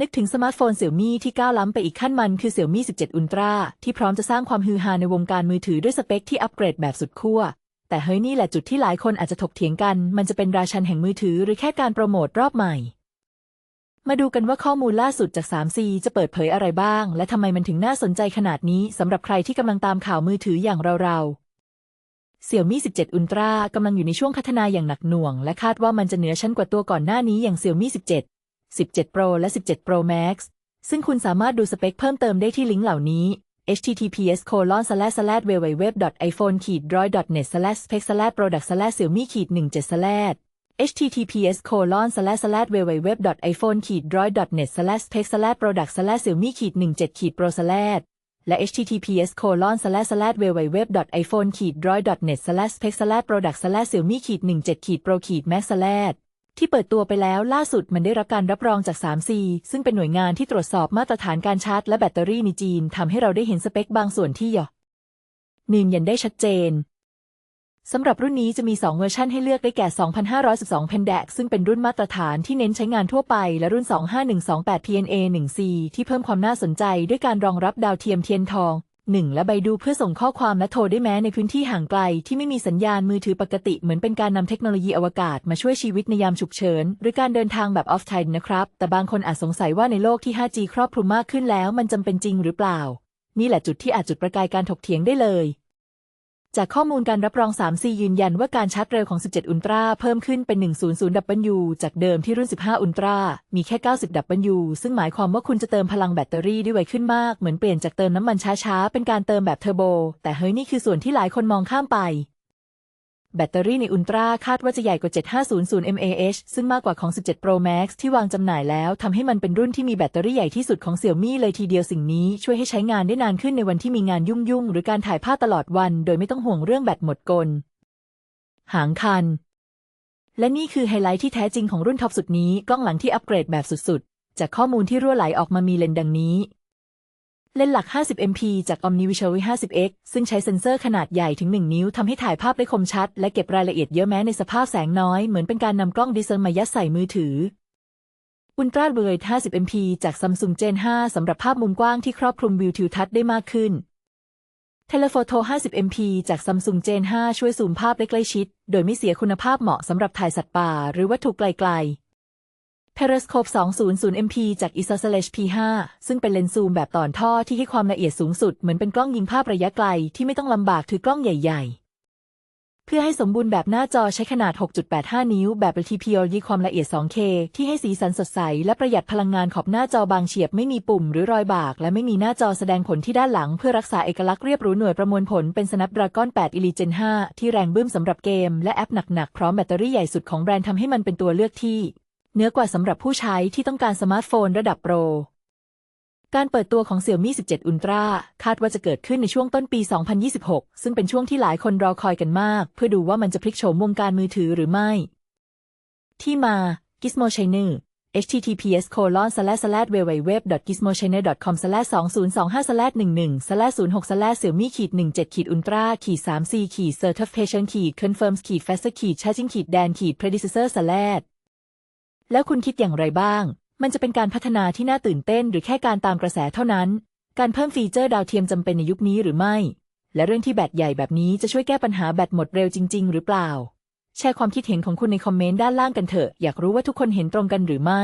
นึกถึงสมาร์ทโฟนเสี่ยวมี่ที่ก้าวล้ำไปอีกขั้นมันคือเสี่ยวมี่17 Ultra ที่พร้อมจะสร้างความฮือฮาในวงการมือถือด้วยสเปคที่อัปเกรดแบบสุดขั้ว แต่เฮ้ยนี่แหละจุดที่หลายคนอาจจะถกเถียงกัน มันจะเป็นราชันแห่งมือถือ หรือแค่การโปรโมทรอบใหม่ มาดูกันว่าข้อมูลล่าสุดจาก 3C จะเปิดเผยอะไรบ้าง และทำไมมันถึงน่าสนใจขนาดนี้สำหรับใครที่กำลังตามข่าวมือถืออย่างเราๆเสี่ยวมี่ 17 Ultra กำลังอยู่ในช่วงพัฒนาอย่างหนักหน่วง และคาดว่ามันจะเหนือชั้นกว่าตัวก่อนหน้านี้อย่างเสี่ยวมี่ 17 17 Pro และ 17 Pro Max ซึ่งคุณสามารถดูสเปคเพิ่มเติมได้ที่ลิงก์เหล่านี้ https colon slash slash www iphone droid net slash spec slash product slash xiaomi 17 slash https colon slash slash www iphone droid net slash spec slash product slash xiaomi 17 pro slash และ https colon slash slash www iphone droid net slash spec slash product slash xiaomi 17 pro max slash ที่เปิดตัวไปแล้วล่าสุดมันได้รับการรับรองจาก 3C ซึ่งเป็นหน่วยงานที่ตรวจสอบมาตรฐานการชาร์จและแบตเตอรี่ในจีนทำให้เราได้เห็นสเปคบางส่วนที่ยอยืนยันได้ชัดเจนสำหรับรุ่นนี้จะมี 2 เวอร์ชันให้เลือกได้แก่ 2512 p e n d a ซึ่งเป็นรุ่นมาตรฐานที่เน้นใช้งานทั่วไป และรุ่น 25128 PNA 1C ที่เพิ่มความน่าสนใจด้วยการรองรับดาวเทียมเทียนทอง 1 และใบดูเพื่อส่งข้อความและโทรได้แม้ในพื้นที่ห่างไกล ที่ไม่มีสัญญาณมือถือปกติเหมือนเป็นการนำเทคโนโลยีอวกาศมาช่วยชีวิตในยามฉุกเฉิน หรือการเดินทางแบบออฟไทม์นะครับ แต่บางคนอาจสงสัยว่าในโลกที่ 5G ครอบคลุมมากขึ้นแล้ว มันจำเป็นจริงหรือเปล่า นี่แหละจุดที่อาจจุดประกายการถกเถียงได้เลย จากข้อมูลการรับรอง 3C ยืนยันว่าการชาร์จเร็วของ 17 อุลตราเพิ่มขึ้นเป็น 100W จากเดิมที่รุ่น 15 อุลตรามีแค่ 90W ซึ่งหมายความว่าคุณจะเติมพลังแบตเตอรี่ได้ไวขึ้นมาก เหมือนเปลี่ยนจากเติมน้ำมันช้าๆ เป็นการเติมแบบเทอร์โบ แต่เฮ้ยนี่คือส่วนที่หลายคนมองข้ามไป แบตเตอรี่ในอุลตราคาดว่าจะใหญ่กว่า 7500 mAh ซึ่งมากกว่าของ 17 Pro Max ที่วางจำหน่ายแล้วทำให้มันเป็นรุ่นที่มีแบตเตอรี่ใหญ่ที่สุดของ Xiaomi เลยทีเดียวสิ่งนี้ช่วยให้ใช้งานได้นานขึ้นในวันที่มีงานยุ่งๆ หรือการถ่ายภาพตลอดวัน โดยไม่ต้องห่วงเรื่องแบตหมดกล หางคัน และนี่คือไฮไลท์ที่แท้จริงของรุ่นท็อปสุดนี้กล้องหลังที่อัปเกรดแบบสุดๆ จากข้อมูลที่รั่วไหลออกมามีเลนส์ดังนี้ เลนส์หลัก 50 MP จาก OmniVisual 50x ซึ่งใช้เซ็นเซอร์ขนาดใหญ่ถึง 1 นิ้วทำให้ถ่ายภาพได้คมชัด และเก็บรายละเอียดเยอะแม้ในสภาพแสงน้อย เหมือนเป็นการนำกล้องดิจิตอลมายัดใส่มือถือ Ultra Wide 50 MP จาก Samsung Gen 5 สำหรับภาพมุมกว้างที่ครอบคลุมวิวทิวทัศน์ได้มากขึ้น Telephoto 50 MP จาก Samsung Gen 5 ช่วยซูมภาพได้ใกล้ชิด โดยไม่เสียคุณภาพเหมาะสำหรับถ่ายสัตว์ป่า หรือวัตถุไกลๆ Periscope 200 MP จาก Isosceles P5 ซึ่งเป็นเลนส์ซูมแบบต่อนท่อที่ให้ความละเอียดสูงสุดเหมือนเป็นกล้องยิงภาพระยะไกลที่ไม่ต้องลำบากถือกล้องใหญ่ ๆ เพื่อให้สมบูรณ์แบบหน้าจอใช้ขนาด 6.85 นิ้วแบบ LTPO ยีความละเอียด 2K ที่ให้สีสันสดใส และประหยัดพลังงานขอบหน้าจอบางเฉียบไม่มีปุ่มหรือรอยบาก และไม่มีหน้าจอแสดงผลที่ด้านหลังเพื่อรักษาเอกลักษณ์เรียบหรูหน่วยประมวลผลเป็น Snapdragon 8 Elite Gen 5 ที่แรงบึ้มสำหรับเกม และแอปหนักๆพร้อมแบตเตอรี่ใหญ่สุดของแบรนด์ทำให้มันเป็นตัวเลือกที่ เนื้อกว่าสำหรับผู้ใช้ที่ต้องการสมาร์ทโฟนระดับโปร การเปิดตัวของ Xiaomi 17 Ultra คาดว่าจะเกิดขึ้นในช่วงต้นปี 2026 ซึ่งเป็นช่วงที่หลายคนรอคอยกันมาก เพื่อดูว่ามันจะพลิกโฉมวงการมือถือหรือไม่ ที่มา Gizmo China https c o l o n s l a w w w g i z m o c h a n n e l c o m 2 0 2 5 1 1 0 6 xiaomi 17 ultra 3 c certification confirms f a s t e r charging dan predecessor slash แล้วคุณคิดอย่างไรบ้าง มันจะเป็นการพัฒนาที่น่าตื่นเต้น หรือแค่การตามกระแสเท่านั้น การเพิ่มฟีเจอร์ดาวเทียมจำเป็นในยุคนี้หรือไม่ และเรื่องที่แบตใหญ่แบบนี้จะช่วยแก้ปัญหาแบตหมดเร็วจริง ๆ หรือเปล่า แชร์ความคิดเห็นของคุณในคอมเมนต์ด้านล่างกันเถอะ อยากรู้ว่าทุกคนเห็นตรงกันหรือไม่